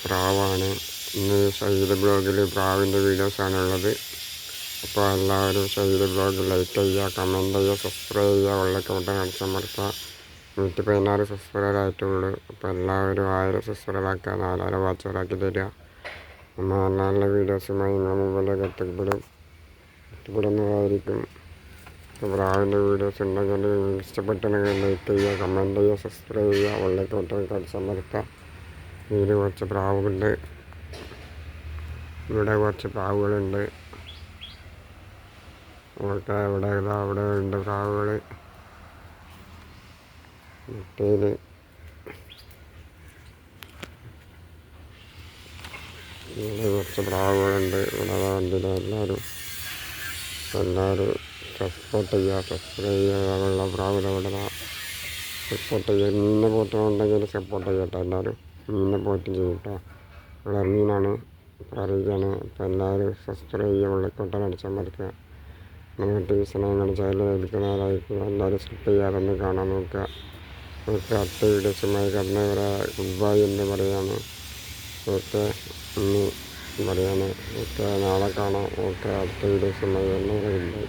പ്രാവാണ്. ഇന്ന് ഷഹീദ് ബ്ലോഗിൽ പ്രാവിന്റെ വീഡിയോസാണ് ഉള്ളത് അപ്പോൾ എല്ലാവരും ഷഹീദ് ബ്ലോഗ് ലൈക്ക് ചെയ്യുക കമന്റ് ചെയ്യുക സബ്സ്ക്രൈബ് ചെയ്യുക വെള്ളക്കോട്ട അടിച്ചമർത്തുക നൂറ്റി പതിനാറ് സബ്സ്ക്രൈബർ ആയിട്ടുള്ളൂ അപ്പോൾ എല്ലാവരും ആയിരം സബ്സ്ക്രൈബാക്കുക നാലായിരം വാച്ചറാക്കി തരിക. നമ്മൾ നല്ല നല്ല വീഡിയോസുമായി നമ്മൾ മുമ്പിലേക്ക് എത്തിപ്പെടും എത്തിപ്പെടുന്നതായിരിക്കും പ്രാവിന്റെ വീഡിയോസ് ഉണ്ടെങ്കിൽ ഇഷ്ടപ്പെട്ടെങ്കിൽ ലൈക്ക് ചെയ്യുക കമന്റ് ചെയ്യുക സബ്സ്ക്രൈബ് ചെയ്യുക വെള്ളക്കോട്ട അടിച്ചമർത്തുക ഇതിൽ കുറച്ച് പ്രാവുകളുണ്ട് ഇവിടെ കുറച്ച് പ്രാവുകളുണ്ട്. ഓക്കെ ഇവിടെ ഇതാ അവിടെ ഉണ്ട് പ്രാവുകൾ മുട്ടയിൽ ഇവിടെ കുറച്ച് പ്രാവുകളുണ്ട്. ഇവിടെ വേണ്ടില്ല എല്ലാവരും എല്ലാവരും സപ്പോർട്ട് ചെയ്യുക സബ്സ്ക്രൈബ് ചെയ്യുക വെള്ള പ്രാവിലെ ഇവിടെ സപ്പോർട്ട് ചെയ്യുക മീനിനെ പോറ്റുന്നുണ്ടെങ്കിൽ സപ്പോർട്ട് ചെയ്യട്ടെ എല്ലാവരും മീനിനെ പോയിട്ട് ചെയ്യും കേട്ടോ. ഇവിടെ മീനാണ് പറയുകയാണ്. അപ്പോൾ എല്ലാവരും സബ്സ്ക്രൈബ് ചെയ്യുക വെള്ളക്കോട്ട അടിച്ചാൽ മറിക്കുക നമുക്ക് ടീച്ചറിനെ ചാനൽ ലഭിക്കുന്നവരായിരിക്കും എല്ലാവരും സ്കിപ്പ് ചെയ്യാതെ കാണാൻ നോക്കുക. ഓക്കെ അടുത്ത വീഡിയോസുമായി കടന്നവരെ ഗുഡ് ബൈ എന്ന് പറയാണ്. ഓക്കെ ഇന്ന് പറയാണ്. ഓക്കെ നാളെ കാണാം. ഓക്കെ അടുത്ത വീഡിയോസുമായി വരുന്നവരെ ഗുഡ് ബൈ